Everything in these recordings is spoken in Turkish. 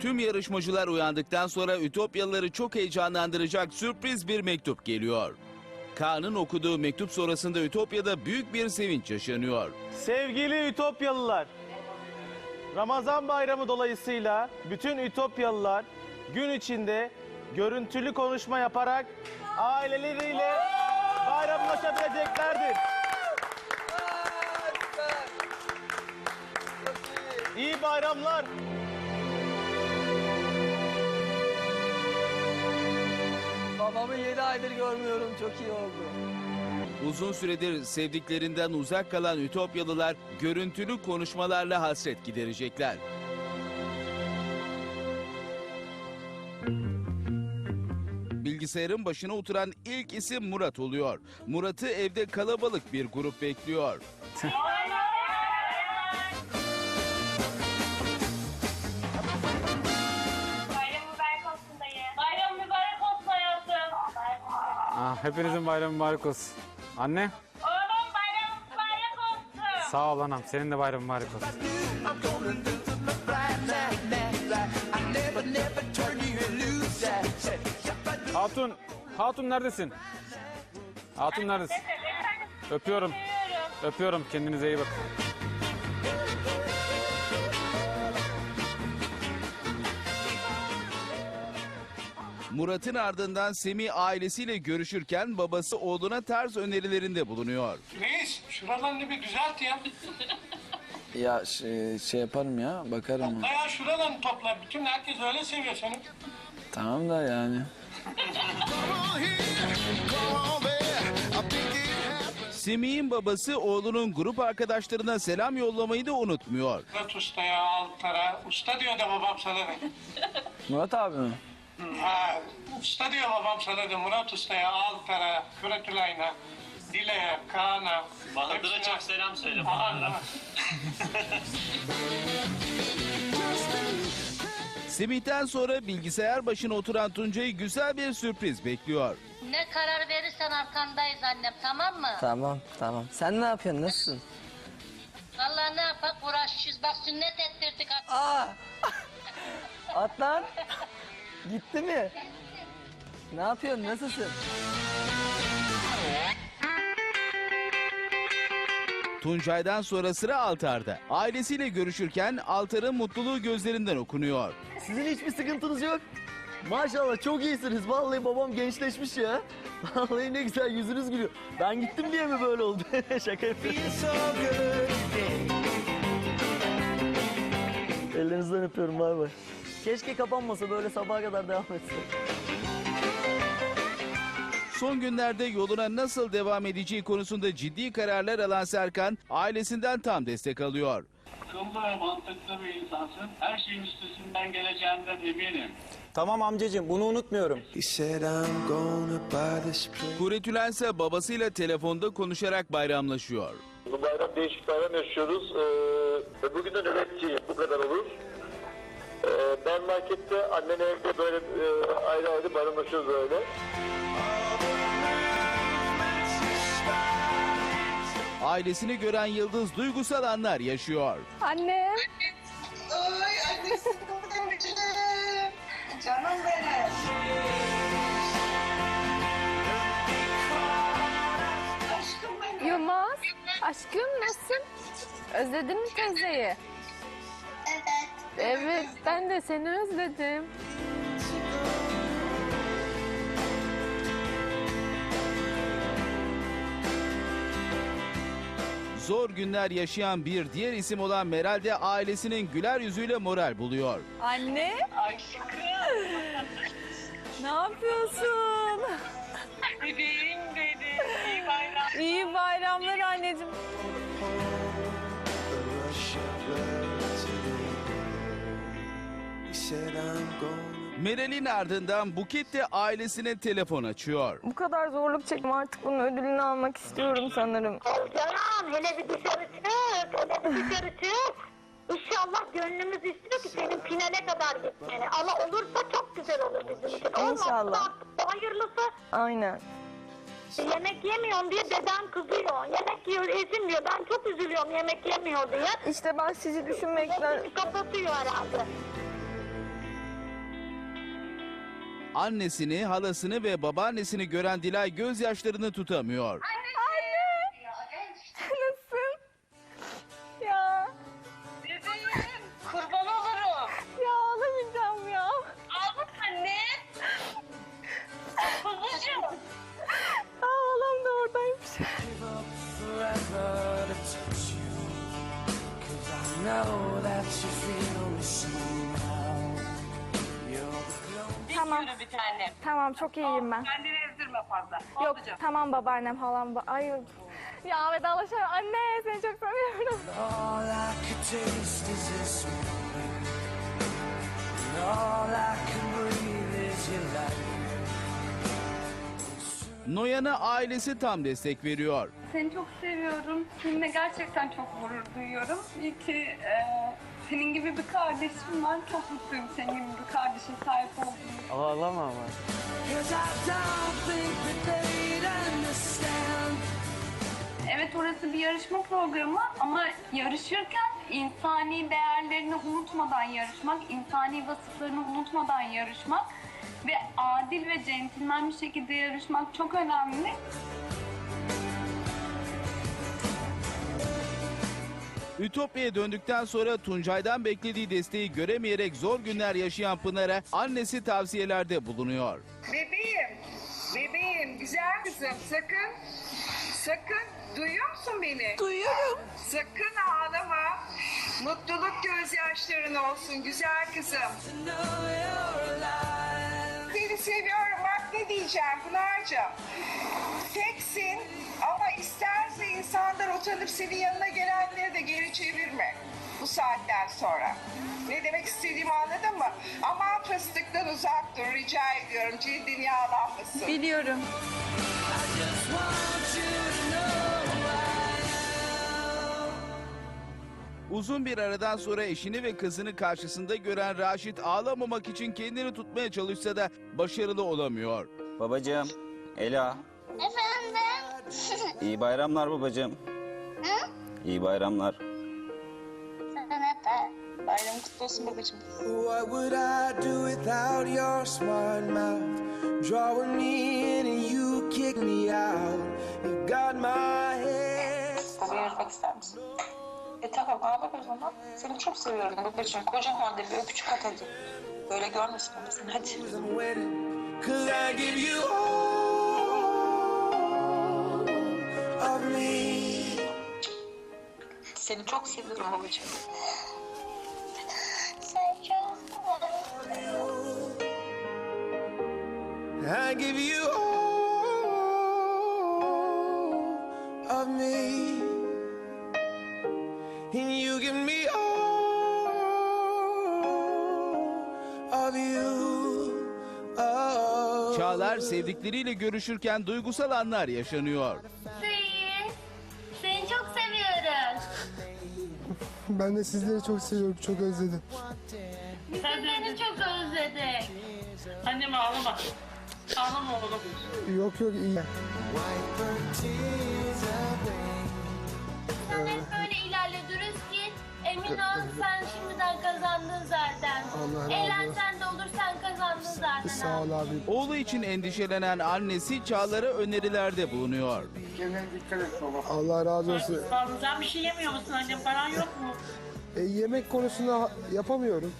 Tüm yarışmacılar uyandıktan sonra Ütopyalıları çok heyecanlandıracak sürpriz bir mektup geliyor. Kaan'ın okuduğu mektup sonrasında Ütopya'da büyük bir sevinç yaşanıyor. Sevgili Ütopyalılar, Ramazan bayramı dolayısıyla bütün Ütopyalılar gün içinde görüntülü konuşma yaparak aileleriyle bayramlaşabileceklerdir. İyi bayramlar. Babamı 7 aydır görmüyorum. Çok iyi oldu. Uzun süredir sevdiklerinden uzak kalan Ütopyalılar görüntülü konuşmalarla hasret giderecekler. Bilgisayarın başına oturan ilk isim Murat oluyor. Murat'ı evde kalabalık bir grup bekliyor. Hepinizin bayramı mübarek olsun. Anne, Oğlum bayram mübarek olsun. sağ ol anam. Senin de bayramın mübarek olsun. Hatun, Hatun neredesin? Hatun neredesin? Öpüyorum, öpüyorum. Kendinize iyi bakın. Murat'ın ardından Semih ailesiyle görüşürken babası oğluna tarz önerilerinde bulunuyor. Reis şuralarını bir düzelt ya. Ya şey, şey yaparım ya. Bakarım. Bayağı şuralarını topla. Bütün herkes öyle seviyor seni. Tamam da yani. Semih'in babası oğlunun grup arkadaşlarına selam yollamayı da unutmuyor. Murat Usta'ya, Altar'a. Usta diyor da babam sana da. Murat abi mi? Ha, usta diyor babam sana da. Murat Usta'ya, Altar'a, Kuretülay'na, Dile'ye, Kaan'a. Bahadır'a hepsine- çok selam söyle Bahadır'a. Semih'ten sonra bilgisayar başına oturan Tuncay'ı güzel bir sürpriz bekliyor. Ne karar verirsen arkandayız annem tamam mı? Tamam tamam. Sen ne yapıyorsun? Nasılsın? Vallahi ne yapak uğraşıyoruz bak sünnet ettirdik. Aa! At lan. Gitti mi? Ne yapıyorsun? Nasılsın? Tuncay'dan sonra sıra Altar'da. Ailesiyle görüşürken Altar'ın mutluluğu gözlerinden okunuyor. Sizin hiçbir sıkıntınız yok. Maşallah çok iyisiniz. Vallahi babam gençleşmiş ya. Vallahi ne güzel yüzünüz gülüyor. Ben gittim diye mi böyle oldu? Şaka yapıyorum. Ellerinizden öpüyorum bay bay. Keşke kapanmasa böyle sabaha kadar devam etse. Son günlerde yoluna nasıl devam edeceği konusunda ciddi kararlar alan Serkan ailesinden tam destek alıyor. Akıllı ve mantıklı bir insansın. Her şeyin üstesinden geleceğinden eminim. Tamam amcacığım bunu unutmuyorum. Kuretülen ise babasıyla telefonda konuşarak bayramlaşıyor. Bu bayram değişik bayram yaşıyoruz. Ee, ve bugün de nöbetçiyim. Bu kadar olur. Ee, ben markette, annen evde böyle e, ayrı ayrı bayramlaşıyoruz böyle. Ailesini gören Yıldız duygusal anlar yaşıyor. Anne. Canım benim. Aşkım benim. Yılmaz. Aşkım nasılsın? Özledin mi teyzeyi? Evet. Ben de seni özledim. Zor günler yaşayan bir diğer isim olan Meral de ailesinin güler yüzüyle moral buluyor. Anne. Aşkım. Ne yapıyorsun? Bebeğim benim. İyi bayram. İyi bayramlar anneciğim. Meral'in ardından Buket de ailesine telefon açıyor. Bu kadar zorluk çektim artık bunun ödülünü almak istiyorum sanırım. Canım hele bir dışarı çık. Hele bir dışarı çık. İnşallah gönlümüz istiyor ki senin finale kadar gitmeni. Ama olursa çok güzel olur bizim için. İnşallah. hayırlısı Aynen. yemek yemiyorsun diye deden kızıyor. Yemek yiyor, ezin diyor. Ben çok üzülüyorum yemek yemiyor diye. İşte ben sizi düşünmekten Kapatıyor herhalde. Annesini, halasını ve babaannesini gören Dilay gözyaşlarını tutamıyor. Anne. Tamam çok iyiyim ben. Kendini ezdirme fazla. Yok tamam babaannem halam ba Ay ya vedalaşalım. Anne seni çok seviyorum. All I could taste is this moment. And all I can breathe is your light. Noyan'a ailesi tam destek veriyor. Seni çok seviyorum. Seninle gerçekten çok gurur duyuyorum. İyi ki e, senin gibi bir kardeşim var. Çok mutluyum senin gibi bir kardeşe sahip olduğum Ağlama ama. Evet orası bir yarışma programı ama yarışırken insani değerlerini unutmadan yarışmak, insani vasıflarını unutmadan yarışmak ve adil ve centilmen bir şekilde yarışmak çok önemli. Ütopya'ya döndükten sonra Tuncay'dan beklediği desteği göremeyerek zor günler yaşayan Pınar'a annesi tavsiyelerde bulunuyor. Bebeğim, bebeğim, güzel kızım sakın, sakın duyuyor musun beni? Duyuyorum. Sakın ağlama. Mutluluk gözyaşların olsun güzel kızım. Seni seviyorum bak ne diyeceğim Pınar'cığım. Teksin ama isterse insanlar utanıp senin yanına gelenleri de geri çevirme bu saatten sonra. Ne demek istediğimi anladın mı? Ama fıstıktan uzak dur rica ediyorum cildin yağlanmasın. Biliyorum. Uzun bir aradan sonra eşini ve kızını karşısında gören Raşit ağlamamak için kendini tutmaya çalışsa da başarılı olamıyor. Babacığım, Ela, Efendim? iyi bayramlar babacığım. Hı? İyi bayramlar. Sana da. Bayram kutlu olsun babacığım. What would I do without your smart mouth? Drawing me in and you kick me out. You got my head. Baba yarışmak ister misin? E tamam ağla o zaman. Seni çok seviyorum babacığım. Kocaman da bir öpücük at hadi. Böyle görmesin ama seni hadi. Cause I give you all Seni çok seviyorum babacığım. Sen çok I give you all of me. And you give me all of you. Oh. Çağlar sevdikleriyle görüşürken duygusal anlar yaşanıyor. Ben de sizleri çok seviyorum, çok özledim. Biz de seni çok özledik. Annem ağlama. Ağlama oğlum. Yok yok iyi. Sen hep böyle ilerle dürüst git. Emin ol sen şimdiden kazandın zaten. Allah razı Eğlen olsun. sen de olursan kazandın zaten. Sağ ol abi. Oğlu için endişelenen annesi Çağlar'a önerilerde bulunuyor. Allah razı olsun. Sen bir şey yemiyor musun annem? Paran yok mu? E, yemek konusunda yapamıyorum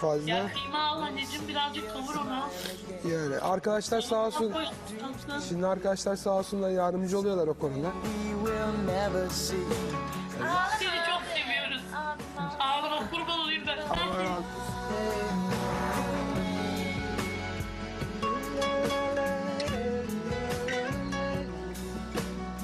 fazla. kıyma al anneciğim birazcık kavur onu. Yani arkadaşlar sağ olsun. Şimdi arkadaşlar sağ olsunlar yardımcı oluyorlar o konuda. We will never see. Ağlama